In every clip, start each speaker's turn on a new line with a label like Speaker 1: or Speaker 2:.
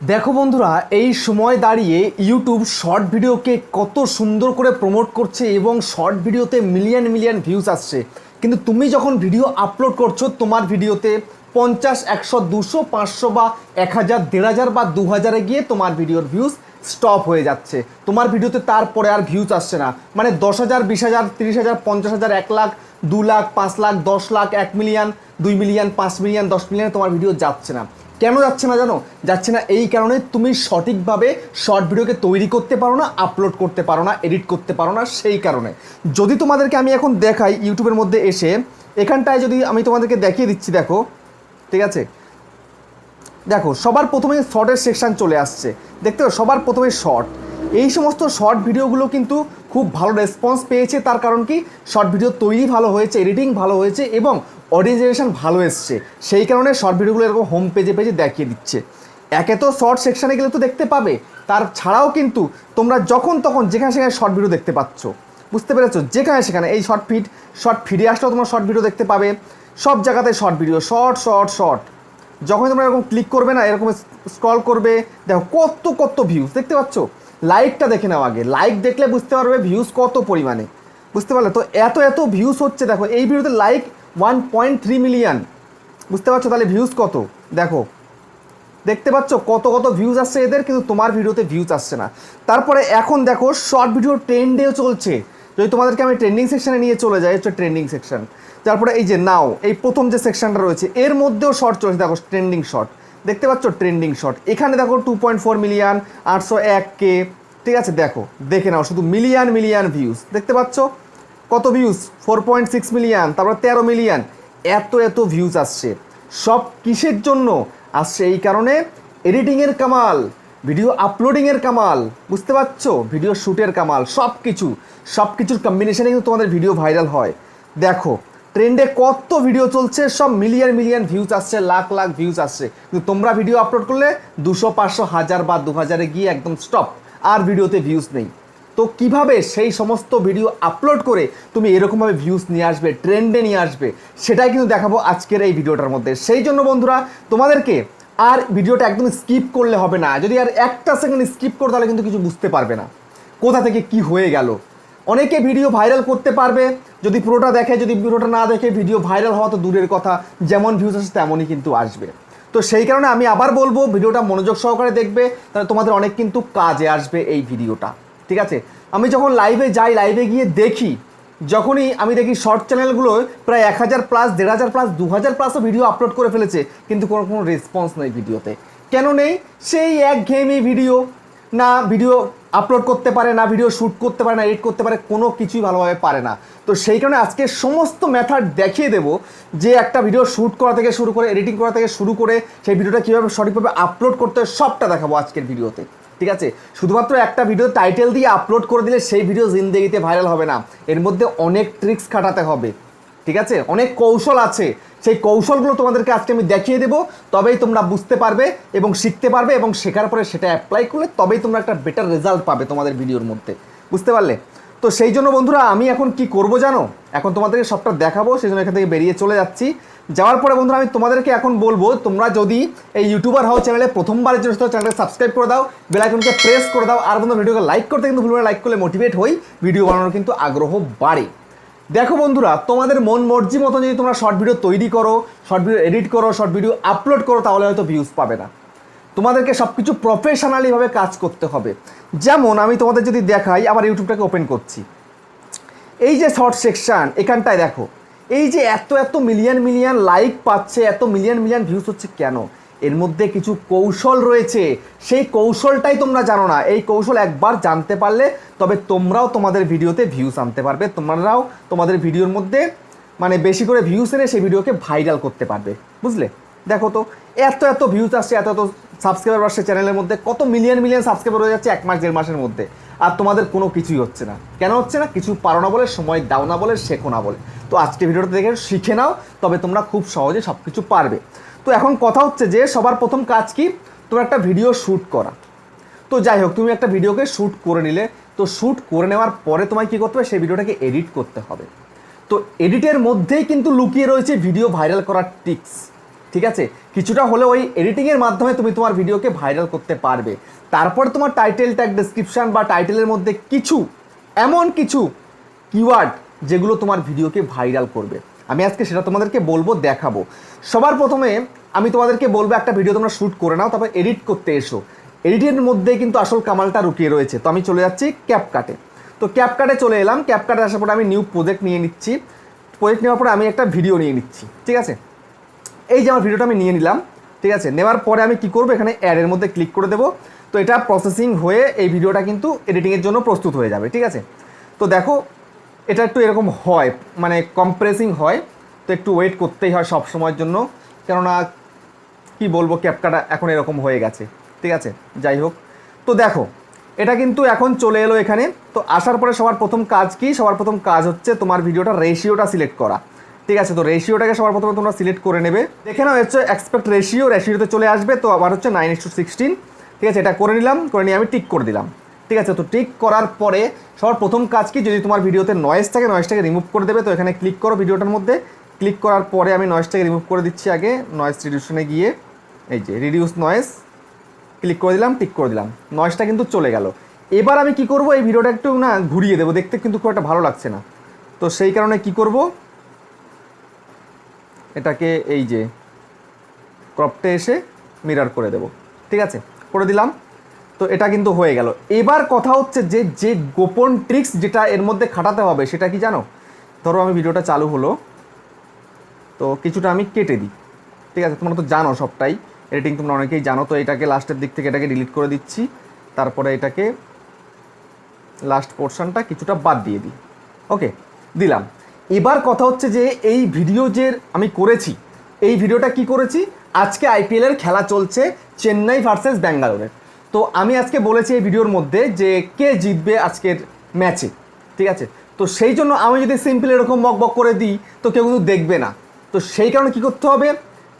Speaker 1: দেখো বন্ধুরা, এই সময় দাঁড়িয়ে ইউটিউব শর্ট ভিডিওকে কত সুন্দর করে প্রমোট করছে এবং শর্ট ভিডিওতে মিলিয়ন মিলিয়ন ভিউজ আসছে। কিন্তু তুমি যখন ভিডিও আপলোড করছ, তোমার ভিডিওতে পঞ্চাশ, একশো, দুশো, পাঁচশো বা এক হাজার, দেড় হাজার বা দু হাজারে গিয়ে তোমার ভিডিওর ভিউজ স্টপ হয়ে যাচ্ছে। তোমার ভিডিওতে তারপরে আর ভিউজ আসছে না। মানে দশ হাজার, বিশ হাজার, তিরিশ হাজার, পঞ্চাশ হাজার, এক লাখ, দু লাখ, পাঁচ লাখ, দশ লাখ, এক মিলিয়ন দুই মিলিয়ন পাঁচ মিলিয়ন দশ মিলিয়ন তোমার ভিডিও যাচ্ছে না। কেন যাচ্ছে না জানো? যাচ্ছে না এই কারণে তুমি সঠিকভাবে শর্ট ভিডিওকে তৈরি করতে পারো না আপলোড করতে পারো না এডিট করতে পারো না, সেই কারণে। যদি তোমাদেরকে আমি এখন দেখাই ইউটিউবের মধ্যে এসে, এখানটায় যদি আমি তোমাদেরকে দেখিয়ে দিচ্ছি, দেখো, ঠিক আছে? দেখো, সবার প্রথমে শর্টের সেকশান চলে আসছে। দেখতে সবার প্রথমে শর্ট এই সমস্ত শর্ট ভিডিওগুলো কিন্তু খুব ভালো রেসপন্স পেয়েছে, তার কারণ কি? শর্ট ভিডিও তৈরি ভালো হয়েছে এডিটিং ভালো হয়েছে এবং অডিয়েন্সেশন ভালো এসছে। সেই কারণে শর্ট ভিডিওগুলো এরকম হোম পেজে পেজে দেখিয়ে দিচ্ছে। একে তো শর্ট সেকশানে গেলে তো দেখতে পাবে। তার ছাড়াও কিন্তু তোমরা যখন তখন যেখানে সেখানে শর্ট ভিডিও দেখতে পাচ্ছ। বুঝতে পেরেছ? যেখানে সেখানে এই শর্ট ফিড শর্ট ফিডে আসলেও তোমরা শর্ট ভিডিও দেখতে পাবে। সব জায়গাতে short video short short short যখনই তোমরা এরকম ক্লিক করবে না, এরকম স্ক্রল করবে, দেখো কত কত ভিউজ দেখতে পাচ্ছ? লাইকটা দেখে নাও আগে। লাইক দেখলে বুঝতে পারবে ভিউজ কত পরিমাণে। বুঝতে পারলে? তো এত এত ভিউজ হচ্ছে, দেখো, এই ভিডিওতে like one point three million বুঝতে পারছ তাহলে ভিউজ কত? দেখো, দেখতে পাচ্ছ কত কত ভিউজ আসছে এদের, কিন্তু তোমার ভিডিওতে ভিউজ আসছে না। তারপরে এখন দেখো শর্ট ভিডিও ট্রেন্ডেও চলছে। যদি তোমাদেরকে আমি ট্রেন্ডিং সেকশনে নিয়ে চলে যাই, হচ্ছে ট্রেন্ডিং সেকশন তারপরে এই যে নাও এই প্রথম যে সেকশনটা রয়েছে, এর মধ্যেও শর্ট চলছে। দেখো ট্রেন্ডিং শর্ট দেখতে পাচ্ছ ট্রেন্ডিং শর্ট এখানে দেখো টু পয়েন্ট ফোর মিলিয়ন আটশো এক কে। ঠিক আছে, দেখো, দেখে নাও, শুধু মিলিয়ন মিলিয়ন ভিউজ দেখতে পাচ্ছ? কত views four point six million তারপর তেরো মিলিয়ন এত এত ভিউজ আসছে। সব কিসের জন্য? আসছে এই কারণে এডিটিংয়ের কামাল ভিডিও আপলোডিংয়ের কামাল, বুঝতে পারছ? ভিডিও শ্যুটের কামাল, সব কিছু। সব কিছুর কম্বিনেশনে কিন্তু তোমাদের ভিডিও ভাইরাল হয়। দেখো ট্রেন্ডে কত ভিডিও চলছে, সব মিলিয়ন মিলিয়ন ভিউজ আসছে, লাখ লাখ ভিউজ আসছে। কিন্তু তোমরা ভিডিও আপলোড করলে দুশো, পাঁচশো, হাজার বা দু হাজারে গিয়ে একদম স্টপ আর ভিডিওতে ভিউজ নেই। তো কীভাবে সেই সমস্ত ভিডিও আপলোড করে তুমি এরকমভাবে ভিউজ নিয়ে আসবে ট্রেন্ডে নিয়ে আসবে, সেটাই কিন্তু দেখাবো আজকের এই ভিডিওটার মধ্যে। সেই জন্য বন্ধুরা, তোমাদেরকে আর ভিডিওটা একদম স্কিপ করলে হবে না। যদি আর একটা সেকেন্ড স্কিপ করো, তাহলে কিন্তু কিছু বুঝতে পারবে না। কোথা থেকে কি হয়ে গেল? অনেকে ভিডিও ভাইরাল করতে পারবে। যদি পুরোটা দেখে, যদি পুরোটা না দেখে ভিডিও ভাইরাল হওয়া তো দূরের কথা। যেমন ভিউজ আসে, তেমনই কিন্তু আসবে। তো সেই কারণে আমি আবার বলব ভিডিওটা মনোযোগ সহকারে দেখবে, তাহলে তোমাদের অনেক কিন্তু কাজে আসবে এই ভিডিওটা ঠিক আছে? আমি যখন লাইভে যাই লাইভে গিয়ে দেখি, যখনই আমি দেখি শর্ট চ্যানেলগুলো প্রায় এক হাজার প্লাস দেড় হাজার প্লাস দু হাজার প্লাসও ভিডিও আপলোড করে ফেলেছে, কিন্তু কোনো কোনো রেসপন্স নেই ভিডিওতে কেন নেই? সেই এক ঘেমি ভিডিও না ভিডিও আপলোড করতে পারে, না ভিডিও শ্যুট করতে পারে, না এডিট করতে পারে, কোনো কিছুই ভালোভাবে পারে না। তো সেই কারণে আজকে সমস্ত মেথড দেখিয়ে দেবো যে একটা ভিডিও শ্যুট করা থেকে শুরু করে এডিটিং করা থেকে শুরু করে, সেই ভিডিওটা কীভাবে সঠিকভাবে আপলোড করতে হয়, সবটা দেখাবো আজকের ভিডিওতে ঠিক আছে? শুধুমাত্র একটা ভিডিও টাইটেল দিয়ে আপলোড করে দিলে সেই ভিডিও জিন্দেগিতে ভাইরাল হবে না। এর মধ্যে অনেক ট্রিক্স খাটাতে হবে। ঠিক আছে? অনেক কৌশল আছে। সেই কৌশলগুলো তোমাদেরকে আজকে আমি দেখিয়ে দেবো। তবেই তোমরা বুঝতে পারবে এবং শিখতে পারবে এবং শেখার পরে সেটা অ্যাপ্লাই করলে তবেই তোমরা একটা বেটার রেজাল্ট পাবে তোমাদের ভিডিওর মধ্যে। বুঝতে পারলে? তো সেই জন্য বন্ধুরা, আমি এখন কি করব জানো? এখন তোমাদেরকে সবটা দেখাবো সেই জন্য এখান থেকে বেরিয়ে চলে যাচ্ছি। যাওয়ার পরে বন্ধুরা, আমি তোমাদেরকে এখন বলব, তোমরা যদি এই ইউটিউবার হও চ্যানেলে প্রথমবারের জন্য চ্যানেলটা সাবস্ক্রাইব করে দাও বেলাইকনকে প্রেস করে দাও, আর বন্ধু ভিডিওকে লাইক করতে কিন্তু ভুলবে লাইক করলে মোটিভেট হই ভিডিও বানানোর কিন্তু আগ্রহ বাড়ে। দেখো বন্ধুরা, তোমাদের মন মর্জি মতন যদি তোমরা শর্ট ভিডিও তৈরি করো শর্ট ভিডিও এডিট করো শর্ট ভিডিও আপলোড করো, তাহলে হয়তো ভিউজ পাবে না। তোমাদেরকে সব কিছু প্রফেশনালিভাবে কাজ করতে হবে। যেমন, আমি তোমাদের যদি দেখাই, আমার ইউটিউবটাকে ওপেন করছি। এই যে শর্ট সেকশন এখানটায় দেখো। এই যে এত এত মিলিয়ন মিলিয়ন লাইক পাচ্ছে, এত মিলিয়ন মিলিয়ন ভিউজ হচ্ছে কেন? এর মধ্যে কিছু কৌশল রয়েছে। সেই কৌশলটাই তোমরা জানো না। এই কৌশল একবার জানতে পারলে তবে তোমরাও তোমাদের ভিডিওতে ভিউজ আনতে পারবে। তোমরাও তোমাদের ভিডিওর মধ্যে মানে বেশি করে ভিউজ এনে সেই ভিডিওকে ভাইরাল করতে পারবে। বুঝলে? দেখো তো, এত এত ভিউজ আসছে, এত এত সাবস্ক্রাইবার আসছে চ্যানেলের মধ্যে, কত মিলিয়ন মিলিয়ন সাবস্ক্রাইবার হয়ে যাচ্ছে এক মাস, দেড় মাসের মধ্যে। আর তোমাদের কোনো কিছুই হচ্ছে না। কেন হচ্ছে না? কিছু পারো না বলে, সময় দাও না বলে, শেখো না বলে। তো আজকে ভিডিওটা দেখে শিখে নাও, তবে তোমরা খুব সহজে সব কিছু পারবে। তো এখন কথা হচ্ছে যে, সবার প্রথম কাজ কি? তোমার একটা ভিডিও শ্যুট করা। তো যাই হোক, তুমি একটা ভিডিওকে শ্যুট করে নিলে। তো শ্যুট করে নেওয়ার পরে তোমায় কী করতে হবে? সেই ভিডিওটাকে এডিট করতে হবে। তো এডিটের মধ্যেই কিন্তু লুকিয়ে রয়েছে ভিডিও ভাইরাল করার টিক্স ঠিক আছে? কিছুটা হলে ওই এডিটিংয়ের মাধ্যমে তুমি তোমার ভিডিওকে ভাইরাল করতে পারবে। তারপর তোমার টাইটেল ট্যাগ ডেসক্রিপশন বা টাইটেলের মধ্যে কিছু, এমন কিছু কিওয়ার্ড যেগুলো তোমার ভিডিওকে ভাইরাল করবে। আমি আজকে সেটা তোমাদেরকে বলব, দেখাবো। সবার প্রথমে আমি তোমাদেরকে বলব, একটা ভিডিও তোমরা শ্যুট করে নাও, তারপর এডিট করতে এসো। এডিটের মধ্যে কিন্তু আসল কামালটা লুকিয়ে রয়েছে। তো আমি চলে যাচ্ছি ক্যাপকাটে তো ক্যাপকাটে চলে এলাম। ক্যাপকাটে আসার পরে আমি নিউ প্রজেক্ট নিয়ে নিচ্ছি। প্রজেক্ট নেওয়ার পরে আমি একটা ভিডিও নিয়ে নিচ্ছি। ঠিক আছে? এই যে আমার ভিডিওটা আমি নিয়ে নিলাম, ঠিক আছে? নেওয়ার পরে আমি কি করব? এখানে অ্যাডের মধ্যে ক্লিক করে দেবো। তো এটা প্রসেসিং হয়ে এই ভিডিওটা কিন্তু এডিটিংয়ের জন্য প্রস্তুত হয়ে যাবে, ঠিক আছে? তো দেখো, এটা একটু এরকম হয় মানে কম্প্রেসিং হয়। তো একটু ওয়েট করতেই হয় সব সময়ের জন্য। কেননা, কি বলব ক্যাপকাটা এখন এরকম হয়ে গেছে, ঠিক আছে? যাই হোক। তো দেখো, এটা কিন্তু এখন চলে এলো এখানে। তো আসার পরে সবার প্রথম কাজ কি? সবার প্রথম কাজ হচ্ছে তোমার ভিডিওটা রেশিওটা সিলেক্ট করা। ঠিক আছে, তো রেশিওটাকে সবার প্রথমে তোমরা সিলেক্ট করে নেবে। দেখে নাও, হচ্ছে এক্সপেক্ট রেশিও রেশিওতে চলে আসবে, তো আবার হচ্ছে নাইন টু সিক্সটিন ঠিক আছে, এটা করে নিলাম, করে নিয়ে আমি টিক করে দিলাম। ঠিক আছে, তো টিক করার পরে সবার প্রথম কাজ কি, যদি তোমার ভিডিওতে নয়েজ থাকে নয়েজটাকে রিমুভ করে দেবে, তো এখানে ক্লিক করো ভিডিওটার মধ্যে। ক্লিক করার পরে আমি নয়েজটাকে রিমুভ করে দিচ্ছি আগে নয়েজ রিডিউশনে গিয়ে। এই যে রিডিউস নয়েজ ক্লিক করে দিলাম টিক করে দিলাম। নয়েজটা কিন্তু চলে গেল। এবার আমি কি করব, এই ভিডিওটা একটু না ঘুরিয়ে দেবো, দেখতে কিন্তু খুব একটা ভালো লাগছে না। তো সেই কারণে কি করব এটাকে এই যে ক্রপটে এসে মিরার করে দেব। ঠিক আছে? করে দিলাম। তো এটা কিন্তু হয়ে গেল। এবার কথা হচ্ছে যে যে গোপন ট্রিক্স যেটা এর মধ্যে খাটাতে হবে, সেটা কি জানো? ধরো আমি ভিডিওটা চালু হলো। তো কিছুটা আমি কেটে দিই। ঠিক আছে? তোমরা তো জানো সবটাই। এডিটিং তোমরা অনেকেই জানো। তো এটাকে লাস্টের দিক থেকে এটাকে ডিলিট করে দিচ্ছি। তারপরে এটাকে লাস্ট পোর্শনটা কিছুটা বাদ দিয়ে দিই। ওকে দিলাম। এবার কথা হচ্ছে যে এই ভিডিও যে আমি করেছি, এই ভিডিওটা কি করেছি? আজকে আইপিএলের খেলা চলছে চেন্নাই ভার্সেস ব্যাঙ্গালোরের তো আমি আজকে বলেছি এই ভিডিওর মধ্যে যে কে জিতবে আজকের ম্যাচে, ঠিক আছে? তো সেই জন্য আমি যদি সিম্পল এরকম বক বক করে দিই, তো কেউ কিন্তু দেখবে না। তো সেই কারণে কী করতে হবে?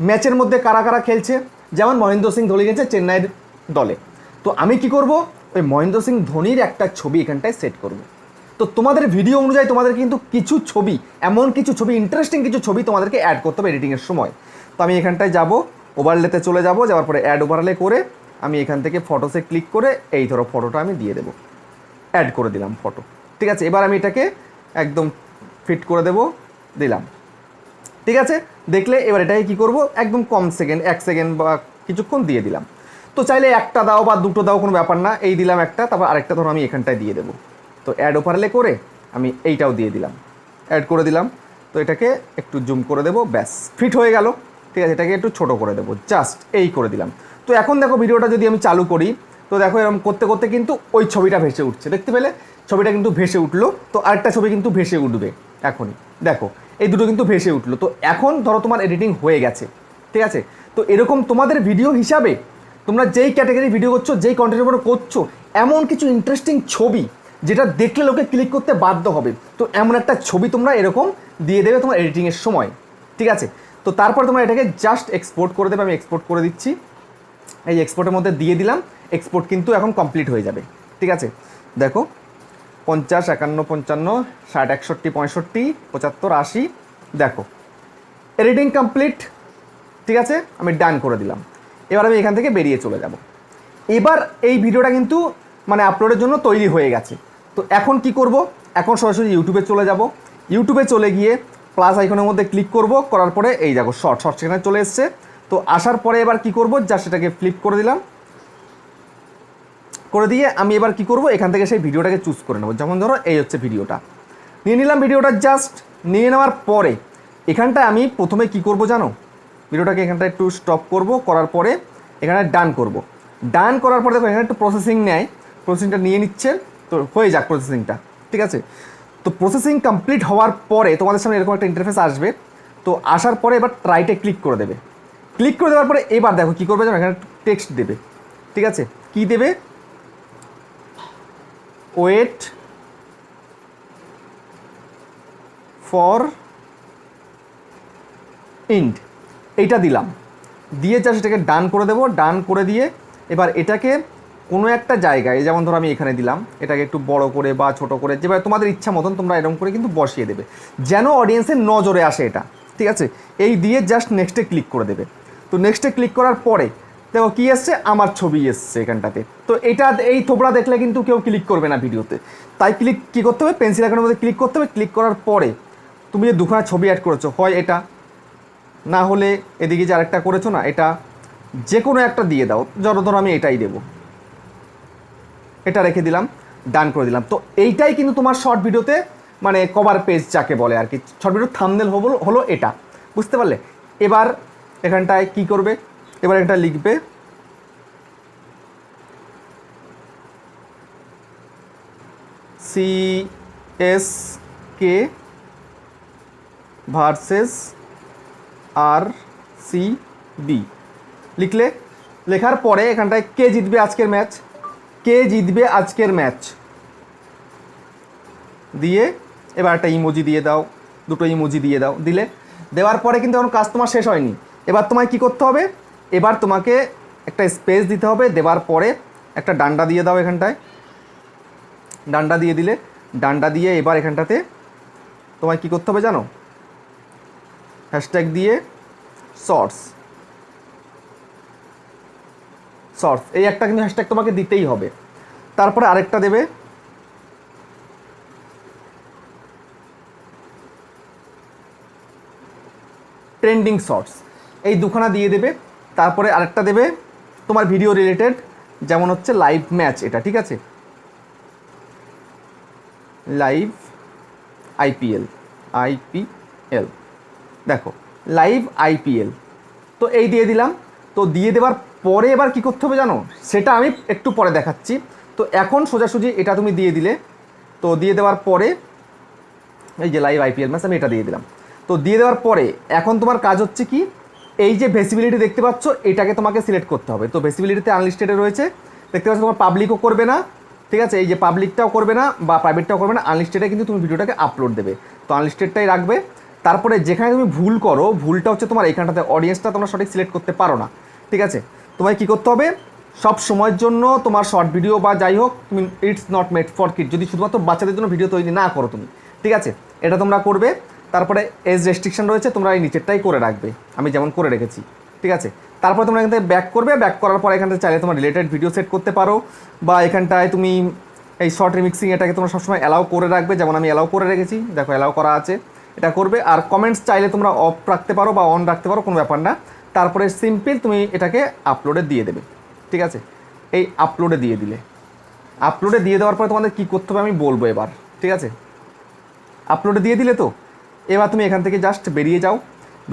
Speaker 1: ম্যাচের মধ্যে কারা কারা খেলছে? যেমন মহেন্দ্র সিং ধোনি গেছে চেন্নাইয়ের দলে। তো আমি কি করব? ওই মহেন্দ্র সিং ধোনির একটা ছবি এখানটায় সেট করব। তো তোমাদের ভিডিও অনুযায়ী তোমাদের কিন্তু কিছু ছবি, এমন কিছু ছবি ইন্টারেস্টিং কিছু ছবি তোমাদেরকে অ্যাড করতে হবে এডিটিংয়ের সময়। তো আমি এখানটায় যাব ওভারলেতে চলে যাব, যাওয়ার পরে অ্যাড ওভারলে করে আমি এখান থেকে ফটোসে ক্লিক করে এই ধরো ফটোটা আমি দিয়ে দেবো। অ্যাড করে দিলাম ফটো ঠিক আছে, এবার আমি এটাকে একদম ফিট করে দেব, দিলাম। ঠিক আছে, দেখলে এবার এটাকে কী করব? একদম কম সেকেন্ড এক সেকেন্ড বা কিছুক্ষণ দিয়ে দিলাম। তো চাইলে একটা দাও বা দুটো দাও কোনো ব্যাপার না, এই দিলাম একটা, তারপর আরেকটা ধরো আমি এখানটায় দিয়ে দেবো। তো অ্যাড ওপারলে করে আমি এইটাও দিয়ে দিলাম। অ্যাড করে দিলাম। তো এটাকে একটু জুম করে দেবো, ব্যাস। ফিট হয়ে গেল। ঠিক আছে, এটাকে একটু ছোট করে দেবো। জাস্ট এই করে দিলাম। তো এখন দেখো ভিডিওটা যদি আমি চালু করি, তো দেখো এরকম করতে করতে কিন্তু ওই ছবিটা ভেসে উঠছে। দেখতে পেলে? ছবিটা কিন্তু ভেসে উঠল। তো আরেকটা ছবি কিন্তু ভেসে উঠবে এখনই। দেখো, এই দুটো কিন্তু ভেসে উঠল। তো এখন ধরো তোমার এডিটিং হয়ে গেছে। ঠিক আছে? তো এরকম তোমাদের ভিডিও হিসাবে তোমরা যেই ক্যাটাগরি ভিডিও করছ, যেই কন্টেন্টের উপরে করছ, এমন কিছু ইন্টারেস্টিং ছবি যেটা দেখলে লোকে ক্লিক করতে বাধ্য হবে। তো এমন একটা ছবি তোমরা এরকম দিয়ে দেবে তোমার এডিটিংয়ের সময়। ঠিক আছে? তো তারপর তোমরা এটাকে জাস্ট এক্সপোর্ট করে দেবে, আমি এক্সপোর্ট করে দিচ্ছি। এই এক্সপোর্টের মধ্যে দিয়ে দিলাম। এক্সপোর্ট কিন্তু এখন কমপ্লিট হয়ে যাবে। ঠিক আছে? দেখো, পঞ্চাশ, একান্ন, পঞ্চান্ন, ষাট, একষট্টি, পঁয়ষট্টি, পঁচাত্তর, আশি, দেখো। এডিটিং কমপ্লিট ঠিক আছে? আমি ডান করে দিলাম। এবার আমি এখান থেকে বেরিয়ে চলে যাব। এবার এই ভিডিওটা কিন্তু মানে আপলোডের জন্য তৈরি হয়ে গেছে। তো এখন কি করব? এখন সরাসরি ইউটিউবে চলে যাব। ইউটিউবে চলে গিয়ে প্লাস আইকনের মধ্যে ক্লিক করব। করার পরে এই দেখো শর্ট শর্ট সেখানে চলে এসছে। তো আসার পরে এবার কি করব? যা সেটাকে ফ্লিপ করে দিলাম। করে দিয়ে আমি এবার কি করব? এখান থেকে সেই ভিডিওটাকে চুজ করে নেব। যেমন ধরো এই হচ্ছে ভিডিওটা। নিয়ে নিলাম ভিডিওটা জাস্ট নিয়ে নেওয়ার পরে এখানটায় আমি প্রথমে কি করব জানো? ভিডিওটাকে এখানটা একটু স্টপ করব। করার পরে এখানে ডান করব। ডান করার পরে দেখো এখানে একটু প্রসেসিং নেয়। প্রসেসিংটা নিয়ে নিচ্ছে। তো হয়ে যাক প্রসেসিংটা ঠিক আছে? তো প্রসেসিং কমপ্লিট হওয়ার পরে তোমাদের সামনে এরকম একটা ইন্টারফেস আসবে। তো আসার পরে এবার ট্রাইটে ক্লিক করে দেবে। ক্লিক করে দেওয়ার পরে এবার দেখো কী করবে এখানে টেক্সট দেবে, ঠিক আছে? কি দেবে? ওয়েট ফর ইন্ড এইটা দিলাম। দিয়ে যা সেটাকে ডান করে দেবো ডান করে দিয়ে এবার এটাকে কোনো একটা জায়গায় যেমন ধরো আমি এখানে দিলাম, এটাকে একটু বড় করে বা ছোট করে যেভাবে তোমাদের ইচ্ছা মতন তোমরা এরকম করে কিন্তু বসিয়ে দেবে। যেন অডিয়েন্সের নজরে আসে এটা, ঠিক আছে? এই দিয়ে জাস্ট নেক্সটে ক্লিক করে দেবে। তো নেক্সটে ক্লিক করার পরে, দেখো কী এসছে? আমার ছবি এসছে এখানটাতে। তো এটা, এই থোবড়া দেখলে কিন্তু কেউ ক্লিক করবে না ভিডিওতে। তাই ক্লিক কী করতে হবে? পেন্সিল আঁকানোর মধ্যে ক্লিক করতে হবে। ক্লিক করার পরে, তুমি যে দুখানা ছবি অ্যাড করেছ, হয় এটা, না হলে এদিকে যে আরেকটা করেছ না, এটা যে কোনো একটা দিয়ে দাও। ধরো ধরো আমি এটাই দেবো। এটা রেখে দিলাম ডান করে দিলাম। তো এইটাই কিন্তু তোমার শর্ট ভিডিওতে মানে কভার পেজ যাকে বলে আর কি। শর্ট ভিডিওর থামনেল হলো হলো এটা। বুঝতে পারলে? এবার এখানটায় কি করবে? এবার এটা লিখবে C S K versus R C B লিখলে, লেখার পরে এখানটায় কে জিতবে আজকের ম্যাচ কে জিতবে আজকের ম্যাচ? দিয়ে এবার একটা ইমোজি দিয়ে দাও, দুটো ইমোজি দিয়ে দাও, দিলে। দেওয়ার পরে কিন্তু এখন কাজ তোমার শেষ হয়নি। এবার তোমায় কি করতে হবে? এবার তোমাকে একটা স্পেস দিতে হবে, দেওয়ার পরে একটা ডান্ডা দিয়ে দাও এখানটায়। ডান্ডা দিয়ে দিলে, ডান্ডা দিয়ে এবার এখানটাতে তোমায় কি করতে হবে জানো? হ্যাশট্যাগ দিয়ে শর্টস শর্টস এই একটা কিন্তু হ্যাশট্যাগ তোমাকে দিতেই হবে। তারপরে আরেকটা দেবে। ট্রেন্ডিং শর্টস এই দুখানা দিয়ে দেবে। তারপরে আরেকটা দেবে। তোমার ভিডিও রিলেটেড যেমন হচ্ছে লাইভ ম্যাচ এটা, ঠিক আছে? লাইভ আইপিএল আইপিএল দেখো লাইভ আইপিএল তো এই দিয়ে দিলাম। তো দিয়ে দেওয়ার পরে এবার কি করতে হবে জানো? সেটা আমি একটু পরে দেখাচ্ছি। তো এখন সোজাসুজি এটা তুমি দিয়ে দিলে। তো দিয়ে দেওয়ার পরে, এই যে লাইভ আইপিএল ম্যাচ আমি এটা দিয়ে দিলাম। তো দিয়ে দেওয়ার পরে, এখন তোমার কাজ হচ্ছে কি? এই যে ভেসিবিলিটি দেখতে পাচ্ছ, এটাকে তোমাকে সিলেক্ট করতে হবে। তো ভেসিবিলিটিতে আনলিস্টেডে রয়েছে। দেখতে পাচ্ছ তোমার পাবলিকও করবে না, ঠিক আছে? এই যে পাবলিকটাও করবে না বা প্রাইভেটটাও করবে না আনলিস্টেডে কিন্তু তুমি ভিডিওটাকে আপলোড দেবে। তো আনলিস্টেডটাই রাখবে। তারপরে যেখানে তুমি ভুল করো, ভুলটা হচ্ছে তোমার এখানটাতে অডিয়েন্সটা তোমরা সঠিক সিলেক্ট করতে পারো না, ঠিক আছে? তোমায় কী করতে হবে? সব সময়ের জন্য তোমার শর্ট ভিডিও বা যাই হোক, তুমি it's not made for kid যদি শুধুমাত্র বাচ্চাদের জন্য ভিডিও তৈরি না করো তুমি, ঠিক আছে? এটা তোমরা করবে, তারপরে এজ রেস্ট্রিকশন রয়েছে, তোমরা এই নিচেরটাই করে রাখবে, আমি যেমন করে রেখেছি, ঠিক আছে? তারপর তোমরা এখান থেকে ব্যাক করবে ব্যাক করার পর এখান থেকে চাইলে তোমার রিলেটেড ভিডিও সেট করতে পারো, বা এখানটায় তুমি এই শর্ট রিমিক্সিং এটাকে তোমরা সবসময় অ্যালাউ করে রাখবে, যেমন আমি অ্যালাউ করে রেখেছি, দেখো অ্যালাউ করা আছে, এটা করবে। আর কমেন্টস চাইলে তোমরা অফ রাখতে পারো বা অন রাখতে পারো, কোনো ব্যাপার না। তারপরে সিম্পল তুমি এটাকে আপলোডে দিয়ে দেবে, ঠিক আছে? এই আপলোডে দিয়ে দিলে। আপলোডে দিয়ে দেওয়ার পরে তোমাদের কী করতে হবে আমি বলব এবার, ঠিক আছে? আপলোডে দিয়ে দিলে তো? এবার তুমি এখান থেকে জাস্ট বেরিয়ে যাও।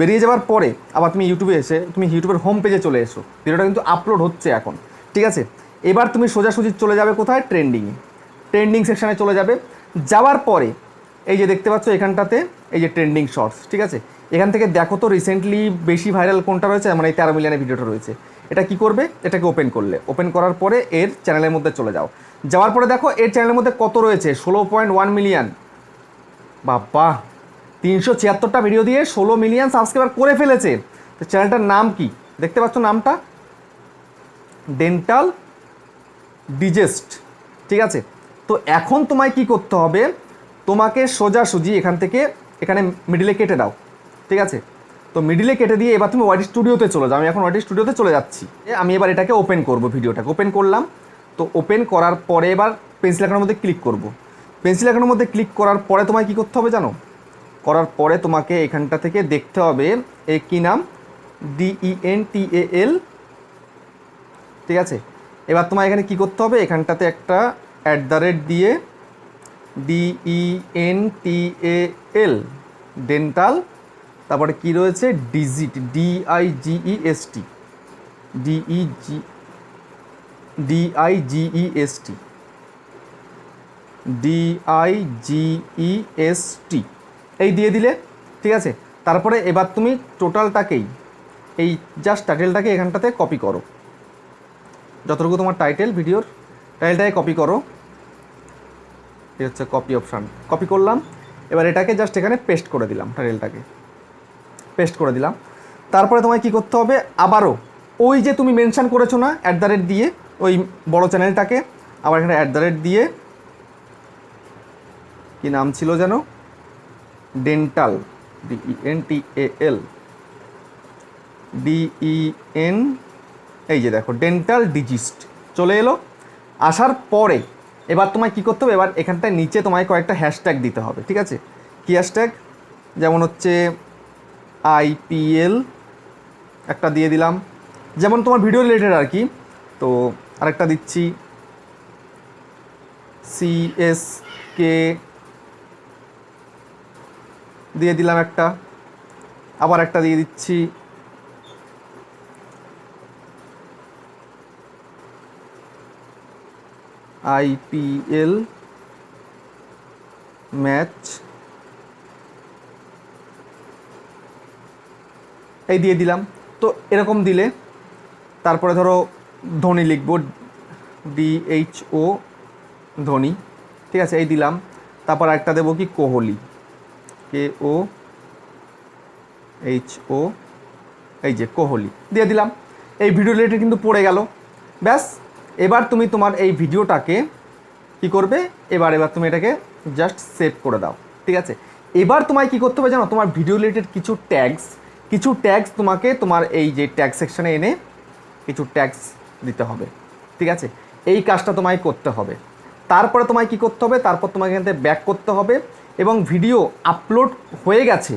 Speaker 1: বেরিয়ে যাওয়ার পরে আবার তুমি ইউটিউবে এসে, তুমি ইউটিউবের হোম পেজে চলে এসো। ভিডিওটা কিন্তু আপলোড হচ্ছে এখন, ঠিক আছে? এবার তুমি সোজাসুজি চলে যাবে কোথায়? ট্রেন্ডিংয়ে ট্রেন্ডিং সেকশানে চলে যাবে। যাওয়ার পরে, এই যে দেখতে পাচ্ছ এখানটাতে, এই যে ট্রেন্ডিং শর্টস ঠিক আছে? এখান থেকে দেখো তো রিসেন্টলি বেশি ভাইরাল কোনটা রয়েছে মানে এই তেরো মিলিয়নের ভিডিওটা রয়েছে। এটা কি করবে? এটাকে ওপেন করলে। ওপেন করার পরে এর চ্যানেলের মধ্যে চলে যাও। যাওয়ার পরে দেখো, এর চ্যানেলের মধ্যে কত রয়েছে? ষোলো পয়েন্ট ওয়ান মিলিয়ন বাবা তিনশো ছিয়াত্তরটা ভিডিও দিয়ে ষোলো মিলিয়ন সাবস্ক্রাইবার করে ফেলেছে। তো চ্যানেলটার নাম কি? দেখতে পাচ্ছ নামটা? ডেন্টাল ডিজেস্ট ঠিক আছে? তো এখন তোমায় কি করতে হবে? তোমাকে সোজাসুজি এখান থেকে, এখানে মিডিলে কেটে দাও। ঠিক আছে? তো মিডিলে কেটে দিয়ে এবার তুমি ওয়াইটি স্টুডিওতে চলে যাও। আমি এখন ওয়াইটি স্টুডিওতে চলে যাচ্ছি। আমি এবার এটাকে ওপেন করব ভিডিওটাকে। ওপেন করলাম। তো ওপেন করার পরে এবার পেন্সিল আঁকানোর মধ্যে ক্লিক করব। পেন্সিল আঁকানোর মধ্যে ক্লিক করার পরে তোমায় কী করতে হবে জানো? করার পরে তোমাকে এখানটা থেকে দেখতে হবে এ কী নাম? ডিইএন এল ঠিক আছে? এবার তোমার এখানে কি করতে হবে? এখানটাতে একটা অ্যাট দ্য রেট দিয়ে ডিইএন এল ডেন্টাল তারপরে কি রয়েছে? ডিজিট ডিআইজিই টি ডিই জি ডিআইজিই টি ডিআইজিই টি এই দিয়ে দিলে, ঠিক আছে? তারপরে এবার তুমি টোটালটাকেই, এই জাস্ট টাইটেলটাকে এখানটাতে কপি করো। যতটুকু তোমার টাইটেল ভিডিওর টাইটেলটাকে কপি করো। এই হচ্ছে কপি অপশান কপি করলাম, এবার এটাকে জাস্ট এখানে পেস্ট করে দিলাম টাইটেলটাকে পেস্ট করে দিলাম। তারপরে তোমায় কি করতে হবে? আবারও ওই যে তুমি মেনশান করেছ না অ্যাট দ্য রেট দিয়ে, ওই বড় চ্যানেলটাকে আবার এখানে অ্যাট দ্য রেট দিয়ে, কি নাম ছিল যেন? Dental D N T A L D N এই যে দেখো ডেন্টাল ডিজিস্ট চলে এলো। আসার পরে এবার তোমায় কী করতে হবে? এবার এখানটায় নিচে তোমায় কয়েকটা হ্যাশট্যাগ দিতে হবে, ঠিক আছে? কী হ্যাশট্যাগ যেমন হচ্ছে আইপিএল একটা দিয়ে দিলাম। যেমন তোমার ভিডিও রিলেটেড আর কি, তো আরেকটা দিচ্ছি। সিএসকে দিয়ে দিলাম একটা। আবার একটা দিয়ে দিচ্ছি। IPL match. এই দিয়ে দিলাম। তো এরকম দিলে তারপরে ধরো ধোনি লিখব ডিএইচও ধোনি ঠিক আছে, এই দিলাম। তারপর একটা দেবো কি, কোহলি কে ও এইচ ও এই যে কোহলি, দিয়ে দিলাম। এই ভিডিও রিলেটেড কিন্তু পড়ে গেল। ব্যাস, এবার তুমি তোমার এই ভিডিওটাকে কি করবে? এবার এবার তুমি এটাকে জাস্ট সেভ করে দাও, ঠিক আছে? এবার তোমায় কি করতে হবে জানো? তোমার ভিডিও রিলেটেড কিছু ট্যাগস কিছু ট্যাক্স তোমাকে তোমার এই যে ট্যাক্স সেকশনে এনে কিছু ট্যাক্স দিতে হবে, ঠিক আছে? এই কাজটা তোমায় করতে হবে। তারপরে তোমায় কি করতে হবে? তারপর তোমাকে এখান থেকে ব্যাক করতে হবে এবং ভিডিও আপলোড হয়ে গেছে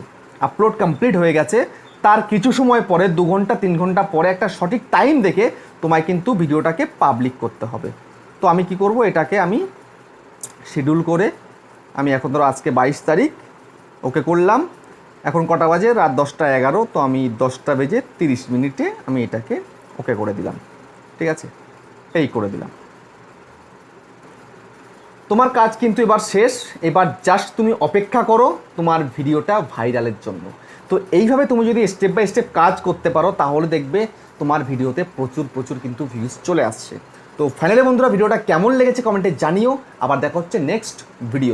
Speaker 1: আপলোড কমপ্লিট হয়ে গেছে, তার কিছু সময় পরে, দু ঘণ্টা, তিন ঘণ্টা পরে একটা সঠিক টাইম দেখে তোমায় কিন্তু ভিডিওটাকে পাবলিক করতে হবে। তো আমি কি করব? এটাকে আমি শিডিউল করে, আমি এখন ধরো আজকে বাইশ তারিখ, ওকে করলাম এখন কটা বাজে? রাত দশটা এগারো, তো আমি দশটা বেজে তিরিশ মিনিটে আমি এটাকে ওকে করে দিলাম। ঠিক আছে? এই করে দিলাম। তোমার কাজ কিন্তু এবার শেষ। এবার জাস্ট তুমি অপেক্ষা করো তোমার ভিডিওটা ভাইরালের জন্য। তো এইভাবে তুমি যদি স্টেপ বাই স্টেপ কাজ করতে পারো, তাহলে দেখবে তোমার ভিডিওতে প্রচুর প্রচুর কিন্তু ভিউজ চলে আসছে। তো ফাইনালি বন্ধুরা, ভিডিওটা কেমন লেগেছে কমেন্টে জানিও। আবার দেখা হচ্ছে নেক্সট ভিডিও